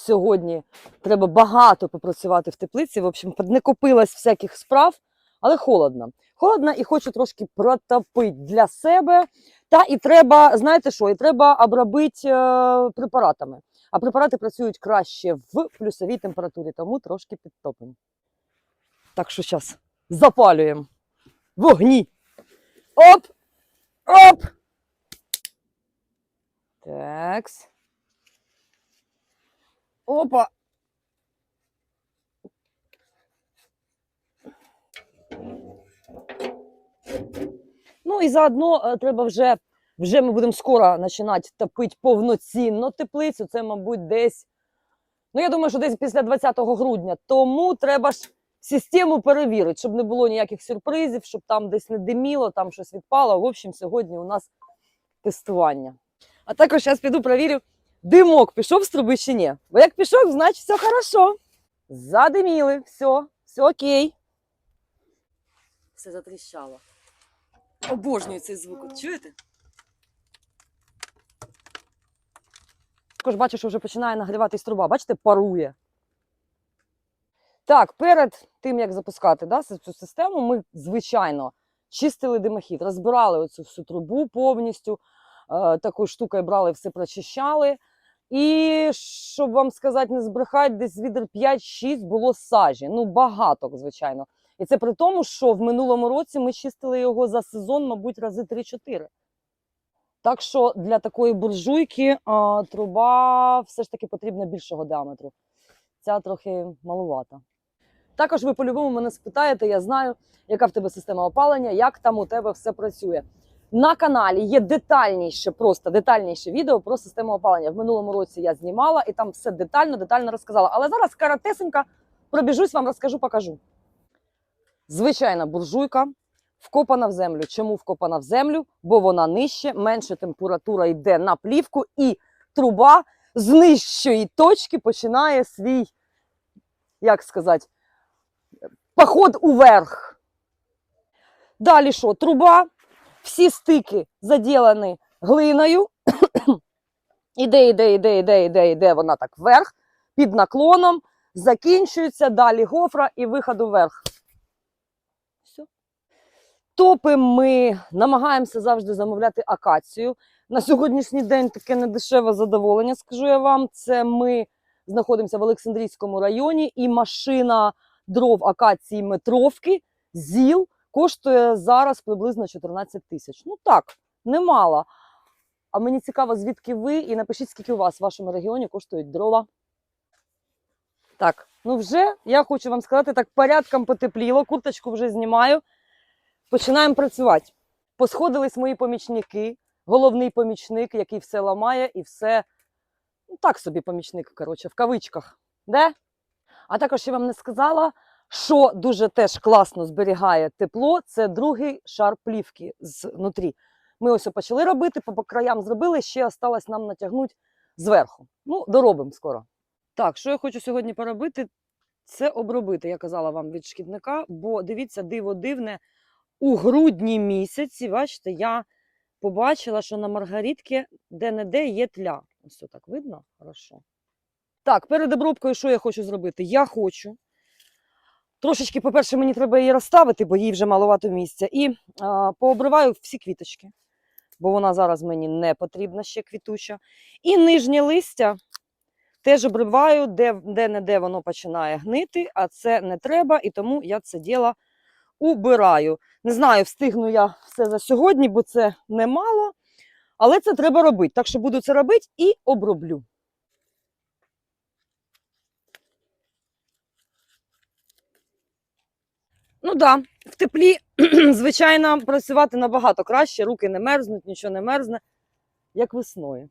Сьогодні треба багато попрацювати в теплиці. В общем, не копилась всяких справ, але холодно. Холодно і хочу трошки протопити для себе. Та і треба, знаєте що, і треба обробити е, препаратами. А препарати працюють краще в плюсовій температурі, тому трошки підтопимо. Так що зараз запалюємо вогні. Оп! Оп! Такс. Опа. Ну і заодно е, треба вже, вже ми будемо скоро починати топити повноцінно теплицю. Це, мабуть, десь, ну я думаю, що десь після 20 грудня. Тому треба ж систему перевірити, щоб не було ніяких сюрпризів, щоб там десь не диміло, там щось відпало. В общем, сьогодні у нас тестування. А також зараз піду перевірю, димок пішов з труби чи ні. Бо як пішов, значить все хорошо. Задиміли, все, все окей. Все затріщало. Обожнюю цей звук. От чуєте? Також бачу, що вже починає нагріватись труба. Бачите, парує. Так, перед тим, як запускати да, цю систему, ми, звичайно, чистили димохід, розбирали оцю всю трубу повністю. Е, такою штукою брали, все прочищали. І, щоб вам сказати, не збрехати, десь відер 5-6 було сажі. Ну, багато, звичайно. І це при тому, що в минулому році ми чистили його за сезон, мабуть, рази 3-4. Так що для такої буржуйки а, труба все ж таки потрібна більшого діаметру. Ця трохи малувата. Також ви по-любому мене спитаєте, я знаю, яка в тебе система опалення, як там у тебе все працює. На каналі є детальніше, просто детальніше відео про систему опалення. В минулому році я знімала і там все детально, детально розказала. Але зараз каратесенька пробіжусь, вам розкажу, покажу. Звичайна буржуйка вкопана в землю. Чому вкопана в землю? Бо вона нижче, менше температура йде на плівку, і труба з нижчої точки починає свій, як сказати, поход уверх. Далі що? Труба, всі стики заділені глиною. Іде, іде, іде, іде, іде, іде вона так вверх, під наклоном, закінчується, далі гофра і виход уверх. Все. Топимо ми намагаємося завжди замовляти акацію. На сьогоднішній день таке недешеве задоволення, скажу я вам. Це ми знаходимося в Олександрійському районі, і машина дров акації метровки ЗІЛ коштує зараз приблизно 14 тисяч. Ну так, немало. А мені цікаво, звідки ви, і напишіть, скільки у вас в вашому регіоні коштують дрова. Так, ну вже я хочу вам сказати, так порядком потепліло, курточку вже знімаю. Починаємо працювати. Посходились мої помічники, головний помічник, який все ламає і все. Ну, так собі помічник, коротше, в кавичках. Де? А також я вам не сказала, що дуже теж класно зберігає тепло, це другий шар плівки знутрі. Ми ось почали робити, по краям зробили, ще осталось нам натягнути зверху. Ну, доробимо скоро. Так, що я хочу сьогодні поробити, це обробити, я казала вам від шкідника, бо дивіться, диво дивне, у грудні місяці, бачите, я побачила, що на маргаритці де-не-де є тля. Ось так видно? Хорошо. Так, перед обробкою що я хочу зробити? Я хочу. Трошечки, по-перше, мені треба її розставити, бо їй вже маловато місця. І а, пообриваю всі квіточки, бо вона зараз мені не потрібна ще квітуча. І нижнє листя теж обриваю, де, де-не-де воно починає гнити, а це не треба, і тому я це діло убираю. Не знаю, встигну я все за сьогодні, бо це немало, але це треба робити. Так що буду це робити і оброблю. Ну так, да, в теплі, звичайно, працювати набагато краще, руки не мерзнуть, нічого не мерзне, як весною.